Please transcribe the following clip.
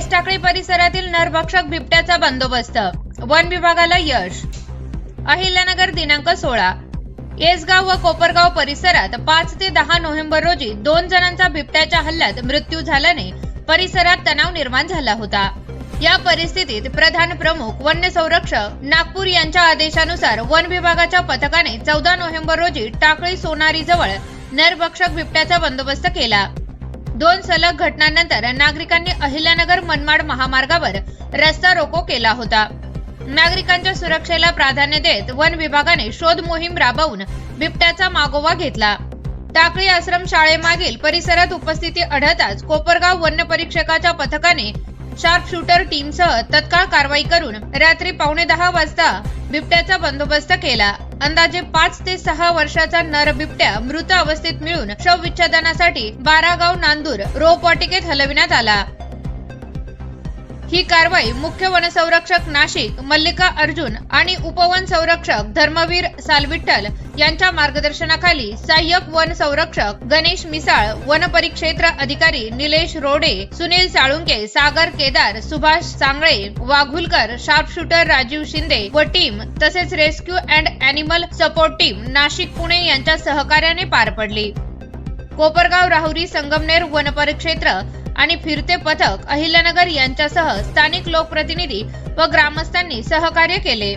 S Takli परिसरातील नरभक्षक बिबट्याचा बंदोबस्त. वन विभागाला यश. अहिल्यानगर दिनांक सोळा. येसगाव व कोपरगाव परिसरात पाच ते दहा नोव्हेंबर रोजी दोन जणांचा बिबट्याच्या हल्ल्यात मृत्यू झाल्याने परिसरात तणाव निर्माण झाला होता. या परिस्थितीत प्रधान प्रमुख वन्य संरक्षक नागपूर यांच्या आदेशानुसार वन विभागाच्या पथकाने चौदा नोव्हेंबर रोजी टाकळी सोनारी जवळ नरभक्षक बिबट्याचा बंदोबस्त केला. दोन सलग घटनांनंतर नागरिकांनी अहिल्यानगर मनमाड महामार्गावर रस्ता रोको केला होता. नागरिकांच्या सुरक्षेला प्राधान्य देत वन विभागाने शोध मोहीम राबवून बिबट्याचा मागोवा घेतला. टाकळी आश्रम शाळेमागील परिसरात उपस्थिती आढळताच कोपरगाव वन्य परीक्षकाच्या पथकाने शार्प शूटर टीमसह तत्काळ कारवाई करून रात्री पावणे दहा वाजता बिबट्याचा बंदोबस्त केला. अंदाजे पाच ते सहा वर्षाचा नर बिबट्या मृत अवस्थेत मिळून शवविच्छेदनासाठी बारागाव नांदूर रोपवाटिकेत हलविण्यात आला. ही कारवाई मुख्य वनसंरक्षक नाशिक मल्लिका अर्जुन आणि उपवन संरक्षक धर्मवीर सालविठ्ठल यांच्या मार्गदर्शनाखाली सहाय्यक वन संरक्षक गणेश मिसाळ वन परिक्षेत्र अधिकारी निलेश रोडे सुनील साळुंके सागर केदार सुभाष सांगळे वाघुलकर शार्पशूटर राजीव शिंदे व टीम तसेच rescue and animal support team Nashik Pune यांच्या सहकार्याने पार पडली. कोपरगाव राहुरी संगमनेर वनपरिक्षेत्र आणि फिरते पथक अहिल्यानगर यांच्यासह स्थानिक लोकप्रतिनिधी व ग्रामस्थांनी सहकार्य केले.